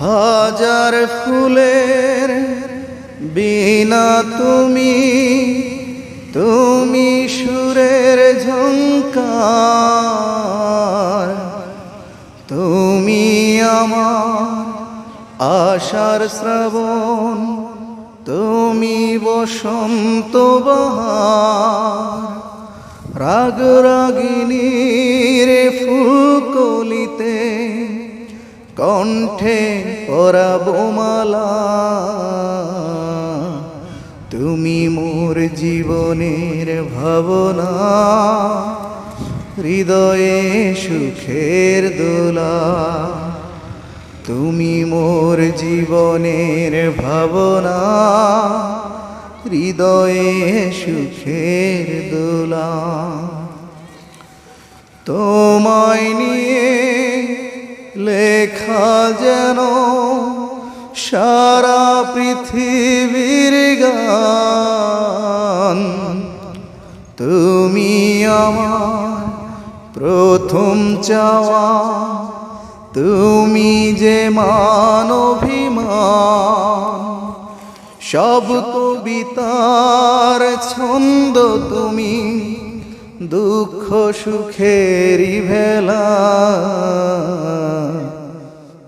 হাজার ফুলের বিনা তুমি তুমি সুরের ঝঙ্কার তুমি আমার আশার শ্রাবণ, তুমি বসন্ত বাহার। রাগ রাগিনীর কণ্ঠে পরাবো মালা। তুমি মোর জীবনের ভাবনা, হৃদয়ে সুখের দোলা। তুমি মোর জীবনের ভাবনা, হৃদয়ে সুখের দোলা। তোমায় নিয়ে লেখা যেন সারা পৃথিবীর গান। তুমি আমার প্রথম চাওয়া, তুমি যে মানভিমান সব কবিতার ছন্দ তুমি দুঃখ সুখেরই ভেলা।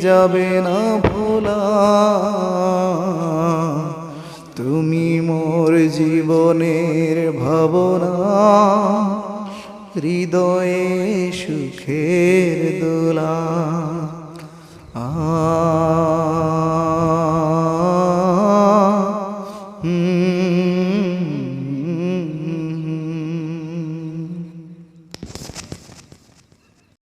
যাবে না ভোলা। তুমি মোর জীবনের ভাবনা হৃদয়ে সুখের দোলা। আ